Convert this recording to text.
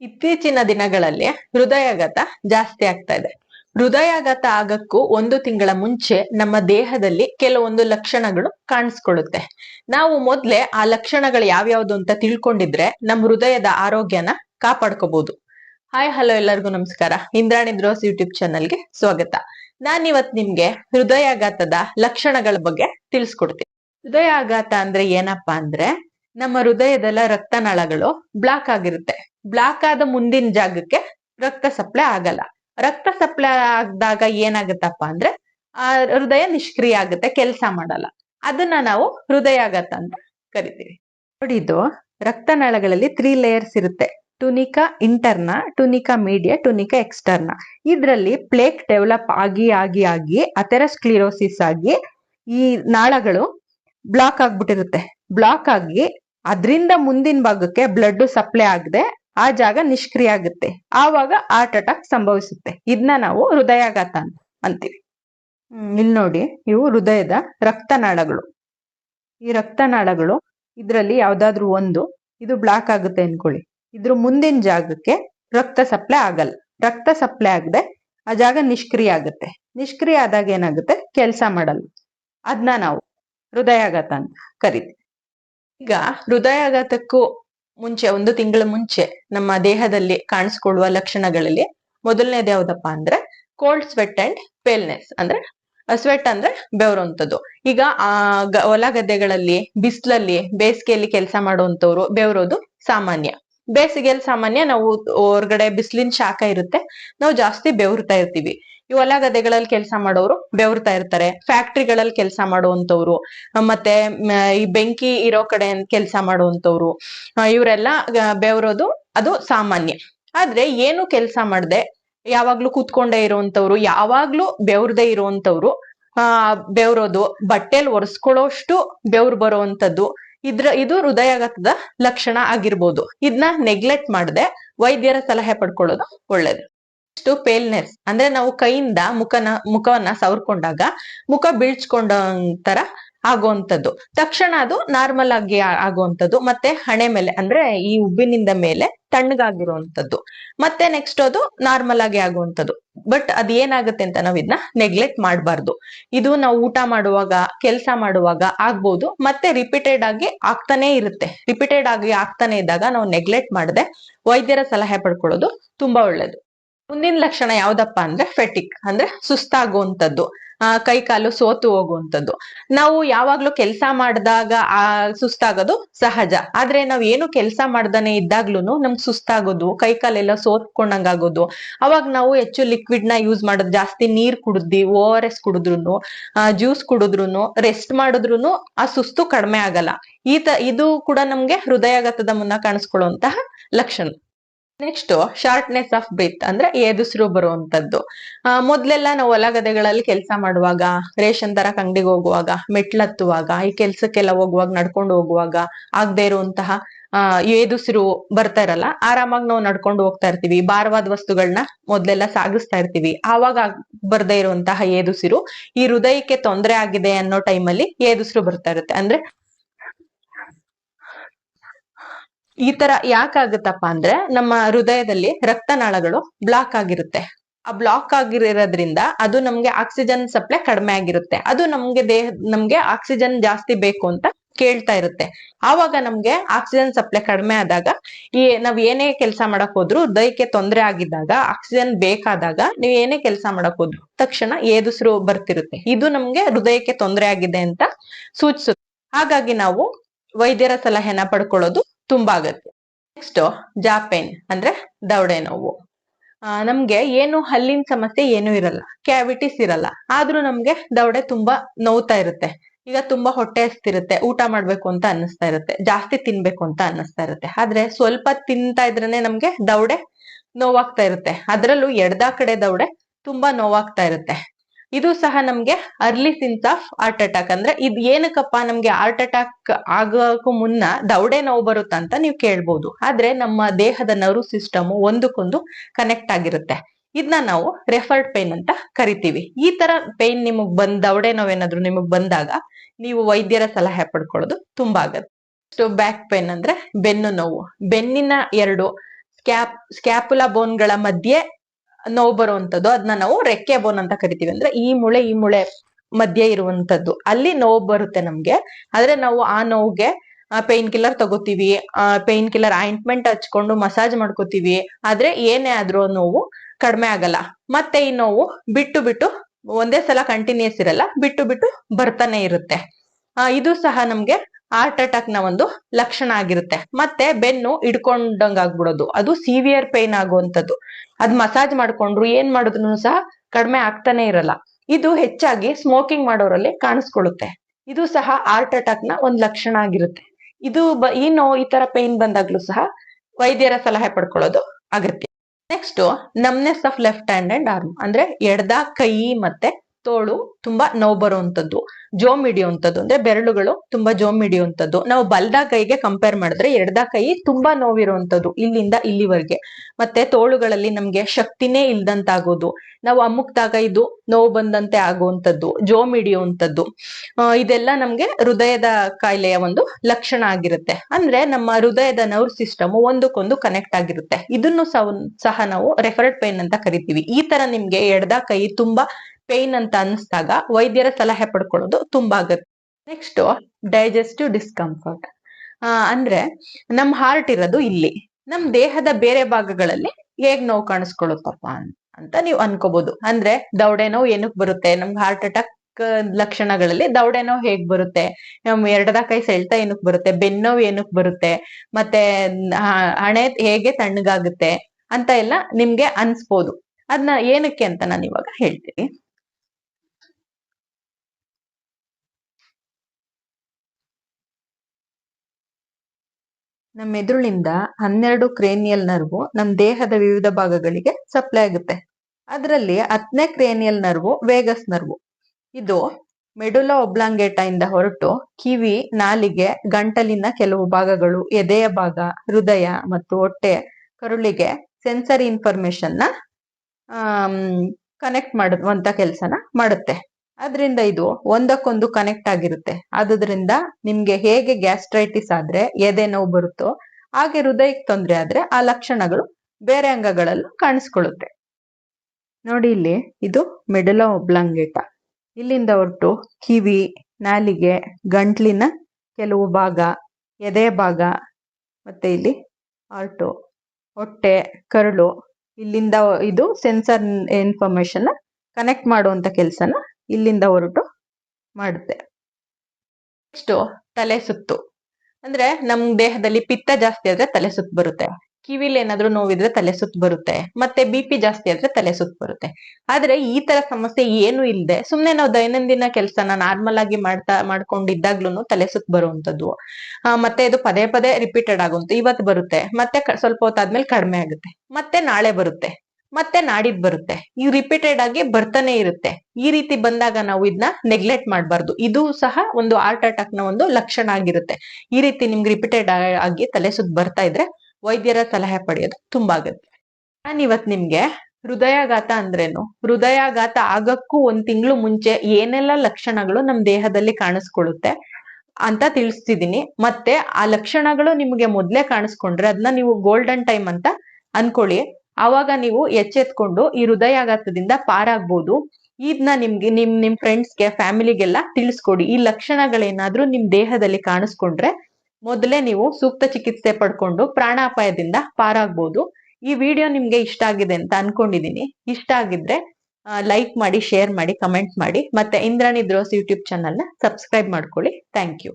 ಇತ್ತೀಚಿನ ದಿನಗಳಲ್ಲಿ ಹೃದಯಾಘಾತ ಜಾಸ್ತಿ ಆಗ್ತಾ ಇದೆ. ಹೃದಯಾಘಾತ ಆಗಕ್ಕೂ ಒಂದು ತಿಂಗಳ ಮುಂಚೆ ನಮ್ಮ ದೇಹದಲ್ಲಿ ಕೆಲವೊಂದು ಲಕ್ಷಣಗಳು ಕಾಣಿಸ್ಕೊಳ್ಳುತ್ತೆ. ನಾವು ಮೊದ್ಲೇ ಆ ಲಕ್ಷಣಗಳು ಯಾವ್ಯಾವ್ದು ಅಂತ ತಿಳ್ಕೊಂಡಿದ್ರೆ ನಮ್ಮ ಹೃದಯದ ಆರೋಗ್ಯನ ಕಾಪಾಡ್ಕೋಬಹುದು ಹಾಯ್, ಹಲೋ ಎಲ್ಲರಿಗೂ ನಮಸ್ಕಾರ. ಇಂದ್ರಾಣಿ ದ್ರೋಸ್ ಯೂಟ್ಯೂಬ್ ಚಾನಲ್ಗೆ ಸ್ವಾಗತ. ನಾನಿವತ್ ನಿಮ್ಗೆ ಹೃದಯಾಘಾತದ ಲಕ್ಷಣಗಳ ಬಗ್ಗೆ ತಿಳಿಸ್ಕೊಡ್ತೀನಿ. ಹೃದಯಾಘಾತ ಅಂದ್ರೆ ಏನಪ್ಪಾ ಅಂದ್ರೆ ನಮ್ಮ ಹೃದಯದಲ್ಲ ರಕ್ತನಾಳಗಳು ಬ್ಲಾಕ್ ಆಗಿರುತ್ತೆ. ಬ್ಲಾಕ್ ಆದ ಮುಂದಿನ ಜಾಗಕ್ಕೆ ರಕ್ತ ಸಪ್ಲೈ ಆಗಲ್ಲ. ರಕ್ತ ಸಪ್ಲೈ ಆಗದಾಗ ಏನಾಗುತ್ತಪ್ಪ ಅಂದ್ರೆ, ಆ ಹೃದಯ ನಿಷ್ಕ್ರಿಯ ಆಗುತ್ತೆ, ಕೆಲಸ ಮಾಡಲ್ಲ. ಅದನ್ನ ನಾವು ಹೃದಯಾಘಾತ ಅಂತ ಕರಿತೀವಿ. ನೋಡಿ ಇದು ರಕ್ತನಾಳಗಳಲ್ಲಿ ತ್ರೀ ಲೇಯರ್ಸ್ ಇರುತ್ತೆ. ಟುನಿಕಾ ಇಂಟರ್ನ ಟುನಿಕಾ ಮೀಡಿಯಾ ಟುನಿಕಾ ಎಕ್ಸ್ಟರ್ನ ಇದರಲ್ಲಿ ಪ್ಲೇಕ್ ಡೆವಲಪ್ ಆಗಿ ಆಗಿ ಆಗಿ ಅಥೆರಸ್ಕ್ಲಿರೋಸಿಸ್ ಆಗಿ ಈ ನಾಳಗಳು ಬ್ಲಾಕ್ ಆಗ್ಬಿಟ್ಟಿರುತ್ತೆ. ಬ್ಲಾಕ್ ಆಗಿ ಅದರಿಂದ ಮುಂದಿನ ಭಾಗಕ್ಕೆ ಬ್ಲಡ್ ಸಪ್ಲೈ ಆಗದೆ ಆ ಜಾಗ ನಿಷ್ಕ್ರಿಯ ಆಗುತ್ತೆ. ಆವಾಗ ಹಾರ್ಟ್ ಅಟ್ಯಾಕ್ ಸಂಭವಿಸುತ್ತೆ. ಇದನ್ನ ನಾವು ಹೃದಯಾಘಾತ ಅಂತೀವಿ. ಇಲ್ಲಿ ನೋಡಿ, ಇವು ಹೃದಯದ ರಕ್ತನಾಳಗಳು. ಈ ರಕ್ತನಾಳಗಳು ಇದರಲ್ಲಿ ಯಾವ್ದಾದ್ರು ಒಂದು, ಇದು ಬ್ಲಾಕ್ ಆಗುತ್ತೆ ಅನ್ಕೊಳ್ಳಿ. ಇದ್ರ ಮುಂದಿನ ಜಾಗಕ್ಕೆ ರಕ್ತ ಸಪ್ಲೈ ಆಗಲ್ಲ. ರಕ್ತ ಸಪ್ಲೈ ಆಗದೆ ಆ ಜಾಗ ನಿಷ್ಕ್ರಿಯ ಆಗುತ್ತೆ. ನಿಷ್ಕ್ರಿಯ ಆದಾಗ ಏನಾಗುತ್ತೆ? ಕೆಲಸ ಮಾಡಲ್ಲ. ಅದನ್ನ ನಾವು ಹೃದಯಾಘಾತ ಅಂತ ಕರಿತೀವಿ. ಈಗ ಹೃದಯಾಘಾತಕ್ಕೂ ಮುಂಚೆ, ಒಂದು ತಿಂಗಳ ಮುಂಚೆ ನಮ್ಮ ದೇಹದಲ್ಲಿ ಕಾಣಿಸ್ಕೊಳ್ಳುವ ಲಕ್ಷಣಗಳಲ್ಲಿ ಮೊದಲನೇದು ಯಾವ್ದಪ್ಪ ಅಂದ್ರೆ ಕೋಲ್ಡ್ ಸ್ವೆಟ್ ಅಂಡ್ ಪೇಲ್ನೆಸ್ ಅಂದ್ರೆ ಸ್ವೆಟ್ ಅಂದ್ರೆ ಬೆವರುವಂಥದ್ದು. ಈಗ ಆ ಹೊಲ ಗದ್ದೆಗಳಲ್ಲಿ ಬಿಸಿಲಲ್ಲಿ, ಬೇಸಿಗೆಯಲ್ಲಿ ಕೆಲಸ ಮಾಡುವಂತವ್ರು ಬೆವರೋದು ಸಾಮಾನ್ಯ. ಬೇಸಿಗೆಯಲ್ಲಿ ಸಾಮಾನ್ಯ ನಾವು ಹೊರಗಡೆ ಬಿಸಿಲಿನ ಶಾಖ ಇರುತ್ತೆ, ನಾವು ಜಾಸ್ತಿ ಬೆವರ್ತಾ ಇರ್ತೀವಿ. ಈ ಹೊಲ ಗದ್ದೆಗಳಲ್ಲಿ ಕೆಲಸ ಮಾಡೋರು ಬೆವರ್ತಾ ಇರ್ತಾರೆ. ಫ್ಯಾಕ್ಟ್ರಿಗಳಲ್ಲಿ ಕೆಲಸ ಮಾಡುವಂತವ್ರು ಮತ್ತೆ ಈ ಬೆಂಕಿ ಇರೋ ಕಡೆ ಕೆಲಸ ಮಾಡುವಂತವ್ರು ಇವರೆಲ್ಲ ಬೆವರೋದು ಅದು ಸಾಮಾನ್ಯ. ಆದ್ರೆ ಏನು ಕೆಲಸ ಮಾಡದೆ, ಯಾವಾಗ್ಲೂ ಕೂತ್ಕೊಂಡೇ ಇರುವಂತವ್ರು ಯಾವಾಗ್ಲೂ ಬೆವ್ರದೇ ಇರುವಂತವ್ರು ಆ, ಬೆವರೋದು, ಬಟ್ಟೆಲ್ ಒರೆಸ್ಕೊಳ್ಳೋಷ್ಟು ಬೆವ್ರು ಬರುವಂತದ್ದು ಇದ್ರ, ಇದು ಹೃದಯಾಘಾತದ ಲಕ್ಷಣ ಆಗಿರ್ಬೋದು. ಇದನ್ನ ನೆಗ್ಲೆಕ್ಟ್ ಮಾಡದೆ, ವೈದ್ಯರ ಸಲಹೆ ಪಡ್ಕೊಳ್ಳೋದು ಒಳ್ಳೇದು. ನೆಕ್ಸ್ಟ್ ಪೇಲ್ನೆಸ್ ಅಂದ್ರೆ ನಾವು ಕೈಯಿಂದ ಮುಖನ, ಮುಖವನ್ನ ಸವರ್ಕೊಂಡಾಗ ಮುಖ ಬೀಳ್ಚ್ಕೊಂಡ ತರ ಆಗುವಂಥದ್ದು. ತಕ್ಷಣ ಅದು ನಾರ್ಮಲ್ ಆಗಿ ಆಗುವಂಥದ್ದು. ಮತ್ತೆ ಹಣೆ ಮೇಲೆ, ಅಂದ್ರೆ ಈ ಉಬ್ಬಿನಿಂದ ಮೇಲೆ ತಣ್ಣಗಾಗಿರುವಂಥದ್ದು. ಮತ್ತೆ ನೆಕ್ಸ್ಟ್ ಅದು ನಾರ್ಮಲ್ ಆಗಿ ಆಗುವಂಥದ್ದು. ಬಟ್ ಅದ್ ಏನಾಗುತ್ತೆ ಅಂತ ನಾವ್ ಇದನ್ನ ನೆಗ್ಲೆಕ್ಟ್ ಮಾಡಬಾರ್ದು. ಇದು ನಾವು ಊಟ ಮಾಡುವಾಗ, ಕೆಲಸ ಮಾಡುವಾಗ ಆಗ್ಬೋದು. ಮತ್ತೆ ರಿಪೀಟೆಡ್ ಆಗಿ ಆಗ್ತಾನೆ ಇರುತ್ತೆ. ರಿಪೀಟೆಡ್ ಆಗಿ ಆಗ್ತಾನೆ ಇದ್ದಾಗ ನಾವು ನೆಗ್ಲೆಕ್ಟ್ ಮಾಡದೆ ವೈದ್ಯರ ಸಲಹೆ ಪಡ್ಕೊಳ್ಳೋದು ತುಂಬಾ ಒಳ್ಳೇದು. ಮುಂದಿನ ಲಕ್ಷಣ ಯಾವ್ದಪ್ಪ ಅಂದ್ರೆ ಫೆಟಿಕ್ ಅಂದ್ರೆ ಸುಸ್ತಾಗುವಂಥದ್ದು, ಆ ಕೈ ಕಾಲು ಸೋತು ಹೋಗುವಂಥದ್ದು. ನಾವು ಯಾವಾಗ್ಲೂ ಕೆಲಸ ಮಾಡಿದಾಗ, ಆ, ಸುಸ್ತಾಗೋದು ಸಹಜ. ಆದ್ರೆ ನಾವ್ ಏನು ಕೆಲಸ ಮಾಡ್ದಾನೆ ಇದ್ದಾಗ್ಲೂನು ನಮ್ಗೆ ಸುಸ್ತಾಗೋದು ಕೈ ಕಾಲೆಲ್ಲ ಸೋತ್ಕೊಂಡಂಗಾಗೋದು. ಅವಾಗ ನಾವು ಹೆಚ್ಚು ಲಿಕ್ವಿಡ್ನ ಯೂಸ್ ಮಾಡೋದು, ಜಾಸ್ತಿ ನೀರ್ ಕುಡಿದ್ವಿ ಓ ಆರ್ ಎಸ್ ಕುಡಿದ್ರು ಜ್ಯೂಸ್ ಕುಡಿದ್ರು ರೆಸ್ಟ್ ಮಾಡಿದ್ರು ಆ ಸುಸ್ತು ಕಡಿಮೆ ಆಗಲ್ಲ. ಈ ತ, ಇದು ಕೂಡ ನಮ್ಗೆ ಹೃದಯಾಘಾತದ ಮುನ್ನ ಕಾಣಿಸ್ಕೊಳ್ಳುವಂತಹ ಲಕ್ಷಣ. ನೆಕ್ಸ್ಟ್ ಶಾರ್ಟ್ನೆಸ್ ಆಫ್ ಬ್ರೀತ್ ಅಂದ್ರೆ ಏದುಸಿರು ಬರುವಂತದ್ದು. ಆ, ಮೊದ್ಲೆಲ್ಲ ನಾವು ಹೊಲ ಗದ್ದೆಗಳಲ್ಲಿ ಕೆಲಸ ಮಾಡುವಾಗ ರೇಷನ್ ತರ ಅಂಗಡಿಗೆ ಹೋಗುವಾಗ ಮೆಟ್ಲತ್ತುವಾಗ ಈ ಕೆಲ್ಸಕ್ಕೆಲ್ಲ ಹೋಗುವಾಗ ನಡ್ಕೊಂಡು ಹೋಗುವಾಗ ಆಗದೆ ಇರುವಂತಹ ಏದುಸಿರು ಬರ್ತಾ ಇರಲ್ಲ. ಆರಾಮಾಗಿ ನಾವು ನಡ್ಕೊಂಡು ಹೋಗ್ತಾ ಇರ್ತೀವಿ. ಭಾರವಾದ ವಸ್ತುಗಳನ್ನ ಮೊದ್ಲೆಲ್ಲ ಸಾಗಿಸ್ತಾ ಇರ್ತೀವಿ. ಆವಾಗ ಬರ್ದೇ ಇರುವಂತಹ ಏದುಸಿರು ಈ ಹೃದಯಕ್ಕೆ ತೊಂದರೆ ಆಗಿದೆ ಅನ್ನೋ ಟೈಮಲ್ಲಿ ಏದುಸಿರು ಬರ್ತಾ ಇರುತ್ತೆ. ಅಂದ್ರೆ ಈ ತರ ಯಾಕಾಗತ್ತಪ್ಪ ಅಂದ್ರೆ ನಮ್ಮ ಹೃದಯದಲ್ಲಿ ರಕ್ತನಾಳಗಳು ಬ್ಲಾಕ್ ಆಗಿರುತ್ತೆ. ಆ ಬ್ಲಾಕ್ ಆಗಿರೋದ್ರಿಂದ ಅದು ನಮ್ಗೆ ಆಕ್ಸಿಜನ್ ಸಪ್ಲೈ ಕಡಿಮೆ ಆಗಿರುತ್ತೆ. ಅದು ನಮ್ಗೆ ದೇಹ, ನಮ್ಗೆ ಆಕ್ಸಿಜನ್ ಜಾಸ್ತಿ ಬೇಕು ಅಂತ ಕೇಳ್ತಾ ಇರುತ್ತೆ. ಆವಾಗ ನಮ್ಗೆ ಆಕ್ಸಿಜನ್ ಸಪ್ಲೈ ಕಡಿಮೆ ಆದಾಗ ಈ ನಾವ್ ಏನೇ ಕೆಲಸ ಮಾಡಕ್ ಹೋದ್ರು ಹೃದಯಕ್ಕೆ ತೊಂದರೆ ಆಗಿದ್ದಾಗ ಆಕ್ಸಿಜನ್ ಬೇಕಾದಾಗ ನೀವ್ ಏನೇ ಕೆಲಸ ಮಾಡಕ್ ಹೋದ್ರು ತಕ್ಷಣ ಏದುಸಿರು ಬರ್ತಿರುತ್ತೆ. ಇದು ನಮ್ಗೆ ಹೃದಯಕ್ಕೆ ತೊಂದರೆ ಆಗಿದೆ ಅಂತ ಸೂಚಿಸುತ್ತೆ. ಹಾಗಾಗಿ ನಾವು ವೈದ್ಯರ ಸಲಹೆನ ಪಡ್ಕೊಳ್ಳೋದು ತುಂಬಾ ಅಗತ್ಯ ನೆಕ್ಸ್ಟ್ ಜಾಪೇನ್ ಅಂದ್ರೆ ದವಡೆ ನೋವು. ನಮ್ಗೆ ಏನು ಹಲ್ಲಿನ ಸಮಸ್ಯೆ ಏನು ಇರಲ್ಲ. ಕ್ಯಾವಿಟಿಸ್ ಇರಲ್ಲ. ಆದ್ರೂ ನಮ್ಗೆ ದವಡೆ ತುಂಬಾ ನೋವ್ತಾ ಇರುತ್ತೆ. ಈಗ ತುಂಬಾ ಹೊಟ್ಟೆ ಹಸ್ತಿರುತ್ತೆ, ಊಟ ಮಾಡ್ಬೇಕು ಅಂತ ಅನ್ನಿಸ್ತಾ ಇರುತ್ತೆ, ಜಾಸ್ತಿ ತಿನ್ಬೇಕು ಅಂತ ಅನ್ನಿಸ್ತಾ ಇರುತ್ತೆ. ಆದ್ರೆ ಸ್ವಲ್ಪ ತಿಂತಾ ಇದ್ರೇನೆ ನಮ್ಗೆ ದವಡೆ ನೋವಾಗ್ತಾ ಇರುತ್ತೆ. ಅದ್ರಲ್ಲೂ ಎಡದ ಕಡೆ ದವಡೆ ತುಂಬಾ ನೋವಾಗ್ತಾ ಇರುತ್ತೆ. ಇದು ಸಹ ನಮ್ಗೆ early signs of heart attack ಅಂದ್ರೆ ಇದು ಏನಕ್ಕಪ್ಪ ನಮ್ಗೆ ಹಾರ್ಟ್ ಅಟ್ಯಾಕ್ ಆಗೋಕ್ಕೂ ಮುನ್ನ ದೌಡೆ ನೋವು ಬರುತ್ತ ಅಂತ ನೀವು ಕೇಳ್ಬೋದು. ಆದ್ರೆ ನಮ್ಮ ದೇಹದ ನರ್ವ್ ಸಿಸ್ಟಮ್ ಒಂದಕ್ಕೊಂದು ಕನೆಕ್ಟ್ ಆಗಿರುತ್ತೆ. ಇದನ್ನ ನಾವು ರೆಫರ್ಡ್ ಪೇನ್ ಅಂತ ಕರಿತೀವಿ. ಈ ತರ ಪೇನ್ ನಿಮಗ್ ಬಂದ್ ದವಡೆ ಏನಾದ್ರು ನಿಮಗ್ ಬಂದಾಗ ನೀವು ವೈದ್ಯರ ಸಲಹೆ ಪಡ್ಕೊಳ್ಳೋದು ತುಂಬಾ ಆಗತ್ತೆ. ಬ್ಯಾಕ್ ಪೇನ್ ಅಂದ್ರೆ ಬೆನ್ನು ನೋವು. ಬೆನ್ನಿನ ಎರಡು ಸ್ಕ್ಯಾಪ್ ಸ್ಕ್ಯಾಪುಲಾ ಬೋನ್ಗಳ ಮಧ್ಯೆ ನೋವು ಬರುವಂತದ್ದು ಅದನ್ನ ನಾವು ರೆಕ್ಕೆ ಬೋನ್ ಅಂತ ಕರಿತೀವಿ. ಅಂದ್ರೆ ಈ ಮುಳೆ ಈ ಮುಳೆ ಮಧ್ಯೆ ಇರುವಂತದ್ದು. ಅಲ್ಲಿ ನೋವು ಬರುತ್ತೆ ನಮ್ಗೆ. ಆದ್ರೆ ನಾವು ಆ ನೋವುಗೆ ಪೈನ್ ಕಿಲ್ಲರ್ ತಗೋತೀವಿ, ಆ ಪೇನ್ ಕಿಲ್ಲರ್ ಆಯಿಂಟ್ಮೆಂಟ್ ಹಚ್ಕೊಂಡು ಮಸಾಜ್ ಮಾಡ್ಕೋತೀವಿ. ಆದ್ರೆ ಏನೇ ಆದ್ರೂ ನೋವು ಕಡಿಮೆ ಆಗಲ್ಲ. ಮತ್ತೆ ಈ ನೋವು ಬಿಟ್ಟು ಬಿಟ್ಟು, ಒಂದೇ ಸಲ ಕಂಟಿನ್ಯೂಸ್ ಇರಲ್ಲ, ಬಿಟ್ಟು ಬಿಟ್ಟು ಬರ್ತಾನೆ ಇರುತ್ತೆ. ಇದು ಸಹ ನಮ್ಗೆ ಹಾರ್ಟ್ ಅಟ್ಯಾಕ್ನ ಒಂದು ಲಕ್ಷಣ ಆಗಿರುತ್ತೆ. ಮತ್ತೆ ಬೆನ್ನು ಹಿಡ್ಕೊಂಡಂಗ್ ಆಗ್ಬಿಡೋದು ಅದು ಸಿವಿಯರ್ ಪೇನ್ ಆಗುವಂತದ್ದು ಅದ್ ಮಸಾಜ್ ಮಾಡ್ಕೊಂಡ್ರು ಏನ್ ಮಾಡಿದ್ರು ಸಹ ಕಡಿಮೆ ಆಗ್ತಾನೆ ಇರಲ್ಲ. ಇದು ಹೆಚ್ಚಾಗಿ ಸ್ಮೋಕಿಂಗ್ ಮಾಡೋರಲ್ಲಿ ಕಾಣಿಸ್ಕೊಳ್ಳುತ್ತೆ. ಇದು ಸಹ ಹಾರ್ಟ್ ಅಟ್ಯಾಕ್ನ ಒಂದ್ ಲಕ್ಷಣ ಆಗಿರುತ್ತೆ. ಇದು ಈ ನೋವು ಈ ತರ ಪೇನ್ ಬಂದಾಗ್ಲೂ ಸಹ ವೈದ್ಯರ ಸಲಹೆ ಪಡ್ಕೊಳ್ಳೋದು ಅಗತ್ಯ. Next numbness of left hand and arm ಅಂದ್ರೆ ಎಡದ, ಕೈ ಮತ್ತೆ ತೋಳು ತುಂಬಾ ನೋವು ಬರುವಂತದ್ದು, ಜೋಮ್ ಹಿಡಿಯುವಂಥದ್ದು ಅಂದ್ರೆ ಬೆರಳುಗಳು ತುಂಬಾ ಜೋಮ್ ಹಿಡಿಯುವಂಥದ್ದು ನಾವು ಬಲ್ದ ಕೈಗೆ ಕಂಪೇರ್ ಮಾಡಿದ್ರೆ ಎಡದ ಕೈ ತುಂಬಾ ನೋವಿರುವಂಥದ್ದು ಇಲ್ಲಿಂದ ಇಲ್ಲಿವರೆಗೆ. ಮತ್ತೆ ತೋಳುಗಳಲ್ಲಿ ನಮ್ಗೆ ಶಕ್ತಿನೇ ಇಲ್ದಂತಾಗೋದು. ನಾವು ಅಮ್ಮುಕ್ದಾಗ ಇದು ನೋವು ಬಂದಂತೆ ಆಗುವಂಥದ್ದು ಜೋಮ್ ಹಿಡಿಯುವಂಥದ್ದು ಇದೆಲ್ಲ ನಮ್ಗೆ ಹೃದಯದ ಕಾಯಿಲೆಯ ಒಂದು ಲಕ್ಷಣ ಆಗಿರುತ್ತೆ. ಅಂದ್ರೆ ನಮ್ಮ ಹೃದಯದ ನರ್ವ್ ಸಿಸ್ಟಮ್ ಒಂದಕ್ಕೊಂದು ಕನೆಕ್ಟ್ ಆಗಿರುತ್ತೆ. ಇದನ್ನು ಸಹ ನಾವು ರೆಫರ್ಡ್ ಪೈನ್ ಅಂತ ಕರಿತೀವಿ. ಈ ತರ ನಿಮ್ಗೆ ಎಡದ ಕೈ ತುಂಬಾ ಪೈನ್ ಅಂತ ಅನಿಸ್ದಾಗ ವೈದ್ಯರ ಸಲಹೆ ಪಡ್ಕೊಳ್ಳೋದು ತುಂಬಾ ಆಗತ್ತೆ ನೆಕ್ಸ್ಟ್ ಡೈಜೆಸ್ಟಿವ್ ಡಿಸ್ಕಂಫರ್ಟ್ ಅಂದ್ರೆ ನಮ್ ಹಾರ್ಟ್ ಇರೋದು ಇಲ್ಲಿ. ನಮ್ ದೇಹದ ಬೇರೆ ಭಾಗಗಳಲ್ಲಿ ಹೇಗ್ ನೋವು ಕಾಣಿಸ್ಕೊಳ್ಳುತ್ತಪ್ಪ ಅಂತ ನೀವು ಅನ್ಕೋಬಹುದು ಅಂದ್ರೆ ದೌಡೆ ನೋವು ಏನಕ್ ಬರುತ್ತೆ? ನಮ್ಗೆ ಹಾರ್ಟ್ ಅಟ್ಯಾಕ್ ಲಕ್ಷಣಗಳಲ್ಲಿ ದೌಡೆ ನೋವು ಹೇಗ್ ಬರುತ್ತೆ? ನಮ್ ಎರಡದ ಕೈ ಸೆಳ್ತ ಏನಕ್ ಬರುತ್ತೆ? ಬೆನ್ನೋವು ಏನಕ್ ಬರುತ್ತೆ? ಮತ್ತೆ ಹಣೆ ಹೇಗೆ ತಣ್ಣಗಾಗುತ್ತೆ? ಅಂತ ಎಲ್ಲ ನಿಮ್ಗೆ ಅನ್ಸ್ಬೋದು. ಅದನ್ನ ಏನಕ್ಕೆ ಅಂತ ನಾನು ಇವಾಗ ಹೇಳ್ತೀನಿ. ನಮ್ಮ ಮೆದುಳಿಂದ ಹನ್ನೆರಡು ಕ್ರೇನಿಯಲ್ ನರ್ವು ನಮ್ಮ ದೇಹದ ವಿವಿಧ ಭಾಗಗಳಿಗೆ ಸಪ್ಲೈ ಆಗುತ್ತೆ. ಅದರಲ್ಲಿ ಹತ್ತನೇ ಕ್ರೇನಿಯಲ್ ನರ್ವು ವೇಗಸ್ ನರ್ವು. ಇದು ಮೆಡುಲ ಒಬ್ಲಾಂಗೇಟ ಇಂದ ಹೊರಟು ಕಿವಿ, ನಾಲಿಗೆ, ಗಂಟಲಿನ ಕೆಲವು ಭಾಗಗಳು ಎದೆಯ ಭಾಗ, ಹೃದಯ ಮತ್ತು ಹೊಟ್ಟೆ ಕರುಳಿಗೆ ಸೆನ್ಸರಿ ಇನ್ಫಾರ್ಮೇಶನ್ನ ಕನೆಕ್ಟ್ ಮಾಡುವಂಥ ಕೆಲಸನ ಮಾಡುತ್ತೆ. ಅದರಿಂದ ಇದು ಒಂದಕ್ಕೊಂದು ಕನೆಕ್ಟ್ ಆಗಿರುತ್ತೆ. ಆದ್ರಿಂದ ನಿಮ್ಗೆ ಹೇಗೆ ಗ್ಯಾಸ್ಟ್ರೈಟಿಸ್ ಆದ್ರೆ ಎದೆ ನೋವು ಬರುತ್ತೋ ಹಾಗೆ ಹೃದಯಕ್ಕೆ ತೊಂದರೆ ಆದ್ರೆ ಆ ಲಕ್ಷಣಗಳು ಬೇರೆ ಅಂಗಗಳಲ್ಲೂ ಕಾಣಿಸ್ಕೊಳ್ಳುತ್ತೆ. ನೋಡಿ ಇಲ್ಲಿ ಇದು ಮೆಡಲ ಒಬ್ಲಂಗೇಟ ಇಲ್ಲಿಂದ ಹೊರಟು ಕಿವಿ, ನಾಲಿಗೆ, ಗಂಟ್ಲಿನ ಕೆಲವು ಭಾಗ, ಎದೆ ಭಾಗ, ಮತ್ತೆ ಇಲ್ಲಿ ಆರ್ಟು, ಹೊಟ್ಟೆ, ಕರುಳು, ಇಲ್ಲಿಂದ ಇದು ಸೆನ್ಸರ್ ಇನ್ಫಾರ್ಮೇಶನ್ ಕನೆಕ್ಟ್ ಮಾಡುವಂತ ಕೆಲಸನ ಇಲ್ಲಿಂದ ಹೊರಟು ಮಾಡುತ್ತೆ. ನೆಕ್ಸ್ಟ್ ತಲೆ ಸುತ್ತು. ಅಂದ್ರೆ ನಮ್ ದೇಹದಲ್ಲಿ ಪಿತ್ತ ಜಾಸ್ತಿ ಆದ್ರೆ ತಲೆ ಸುತ್ತು ಬರುತ್ತೆ. ಕಿವಿಲಿ ಏನಾದ್ರೂ ನೋವಿದ್ರೆ ತಲೆ ಸುತ್ತು ಬರುತ್ತೆ. ಮತ್ತೆ ಬಿ ಪಿ ಜಾಸ್ತಿ ಆದ್ರೆ ತಲೆ ಸುತ್ತು ಬರುತ್ತೆ. ಆದ್ರೆ ಈ ತರ ಸಮಸ್ಯೆ ಏನು ಇಲ್ಲದೆ ಸುಮ್ನೆ ನಾವು ದೈನಂದಿನ ಕೆಲಸನ ನಾರ್ಮಲ್ ಆಗಿ ಮಾಡ್ತಾ ಮಾಡ್ಕೊಂಡಿದ್ದಾಗ್ಲೂ ತಲೆ ಸುತ್ತು ಬರುವಂತದ್ದು ಮತ್ತೆ ಇದು ಪದೇ ಪದೇ ರಿಪೀಟೆಡ್ ಆಗುವಂತ ಇವತ್ತು ಬರುತ್ತೆ. ಮತ್ತೆ ಸ್ವಲ್ಪ ಹೊತ್ತಾದ್ಮೇಲೆ ಕಡಿಮೆ ಆಗುತ್ತೆ. ಮತ್ತೆ ನಾಳೆ ಬರುತ್ತೆ. ಮತ್ತೆ ನಾಡಿದ್ ಬರುತ್ತೆ. ಈ ರಿಪೀಟೆಡ್ ಆಗಿ ಬರ್ತಾನೆ ಇರುತ್ತೆ. ಈ ರೀತಿ ಬಂದಾಗ ನಾವು ಇದನ್ನ ನೆಗ್ಲೆಕ್ಟ್ ಮಾಡಬಾರ್ದು. ಇದು ಸಹ ಒಂದು ಹಾರ್ಟ್ ಅಟ್ಯಾಕ್ನ ಒಂದು ಲಕ್ಷಣ ಆಗಿರುತ್ತೆ. ಈ ರೀತಿ ನಿಮ್ಗೆ ರಿಪೀಟೆಡ್ ಆಗಿ ತಲೆ ಸುತ್ತ ಬರ್ತಾ ಇದ್ರೆ ವೈದ್ಯರ ಸಲಹೆ ಪಡೆಯೋದು ತುಂಬಾ ಆಗುತ್ತೆ ನಾನು ಇವತ್ ನಿಮ್ಗೆ ಹೃದಯಾಘಾತ ಅಂದ್ರೇನು? ಹೃದಯಾಘಾತ ಆಗಕ್ಕೂ ಒಂದ್ ತಿಂಗಳು ಮುಂಚೆ ಏನೆಲ್ಲ ಲಕ್ಷಣಗಳು ನಮ್ ದೇಹದಲ್ಲಿ ಕಾಣಿಸ್ಕೊಳ್ಳುತ್ತೆ ಅಂತ ತಿಳಿಸ್ತಿದೀನಿ. ಮತ್ತೆ ಆ ಲಕ್ಷಣಗಳು ನಿಮ್ಗೆ ಮೊದ್ಲೇ ಕಾಣಿಸ್ಕೊಂಡ್ರೆ ಅದನ್ನ ನೀವು ಗೋಲ್ಡನ್ ಟೈಮ್ ಅಂತ ಅನ್ಕೊಳ್ಳಿ. ಆವಾಗ ನೀವು ಎಚ್ಚೆತ್ಕೊಂಡು ಈ ಹೃದಯಾಘಾತದಿಂದ ಪಾರಾಗ್ಬೋದು. ಇದನ್ನ ನಿಮ್ಗೆ, ನಿಮ್ ನಿಮ್ ಫ್ರೆಂಡ್ಸ್ಗೆ ಫ್ಯಾಮಿಲಿಗೆಲ್ಲ ತಿಳಿಸ್ಕೊಡಿ. ಈ ಲಕ್ಷಣಗಳೇನಾದ್ರೂ ನಿಮ್ ದೇಹದಲ್ಲಿ ಕಾಣಿಸ್ಕೊಂಡ್ರೆ ಮೊದಲೇ ನೀವು ಸೂಕ್ತ ಚಿಕಿತ್ಸೆ ಪಡ್ಕೊಂಡು ಪ್ರಾಣಾಪಾಯದಿಂದ ಪಾರಾಗ್ಬೋದು. ಈ ವಿಡಿಯೋ ನಿಮ್ಗೆ ಇಷ್ಟ ಆಗಿದೆ ಅಂತ ಅನ್ಕೊಂಡಿದೀನಿ. ಇಷ್ಟ ಆಗಿದ್ರೆ ಲೈಕ್ ಮಾಡಿ ಶೇರ್ ಮಾಡಿ ಕಮೆಂಟ್ ಮಾಡಿ. ಮತ್ತೆ ಇಂದ್ರಾಣಿ ದ್ರೋಸ್ ಯೂಟ್ಯೂಬ್ ಚಾನಲ್ನ ಸಬ್ಸ್ಕ್ರೈಬ್ ಮಾಡ್ಕೊಳ್ಳಿ. Thank you